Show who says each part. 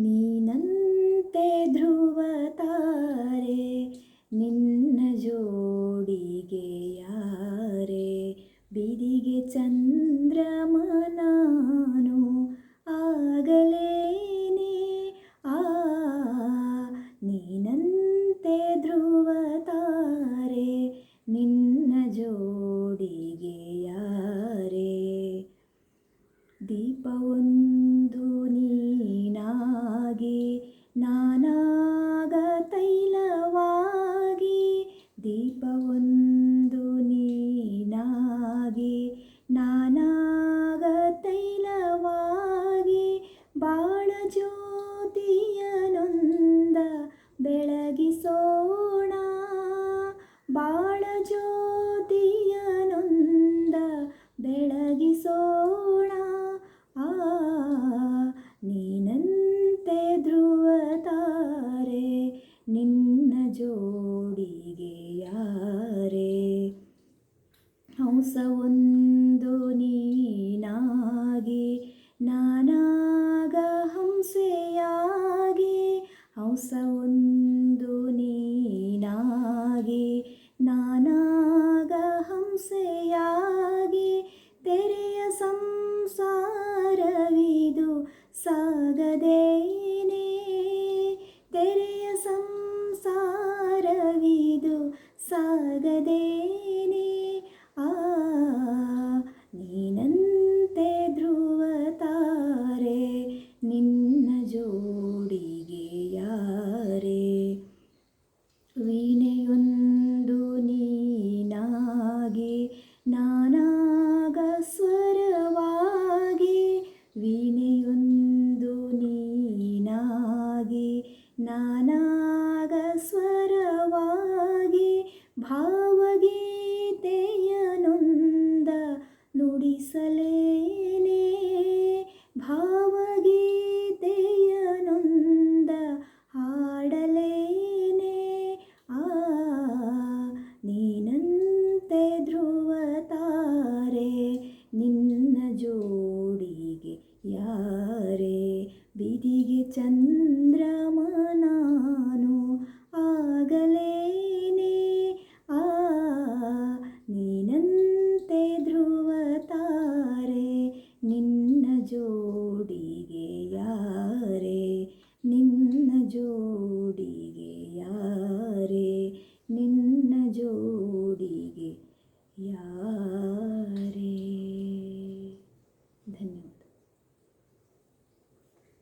Speaker 1: ನೀನಂತೆ ಧ್ರುವ ತಾರೆ ನಿನ್ನ ಜೋಡಿಗೆ ಯಾರೇ? ಬಿದಿಗೆ ಚಂದ್ರಮನಾನು, ಆಗಲೇನೆ? ಆ, ನೀನಂತೆ ಧ್ರುವ ತಾರೆ ನಿನ್ನ ಜೋಡಿಗೆ ಯಾರೇ? ದೀಪವೊಂದು ನಾನಾಗ ತೈಲವಾಗಿ ದೀಪವೊಂದು ನೀನಾಗಿ ನಾನಾಗ ತೈಲವಾಗಿ ಬಾಳ ಜ್ಯೋತಿಯನೊಂದ ಬೆಳಗಿಸೋಣ. ಬಾಳ ಜ್ಯೋತಿಯನೊಂದ ಬೆಳಗಿಸೋಣ. ಹಂಸವೊಂದು ನೀನಾಗಿ ನಾನಾಗ ಹಂಸೆಯಾಗಿ ಹಂಸವೊಂದು ನೀನಾಗಿ ನಾನಾಗ ಹಂಸೆಯಾಗಿ ತೆರೆಯ ಸಂಸಾರವಿದು ಸಾಗದೇನೆ. ತೆರೆಯ ಸಂಸಾರವಿದು ಸಾಗದೇನೆ. ಜೋಡಿಗೆ ಯಾರೇ ಬಿದಿಗೆ ಚಂದ್ರಮನಾನು ಆಗಲೇನೆ. ಆ ನೀನಂತೆ ಧ್ರುವ ತಾರೆ ನಿನ್ನ ಜೋಡಿ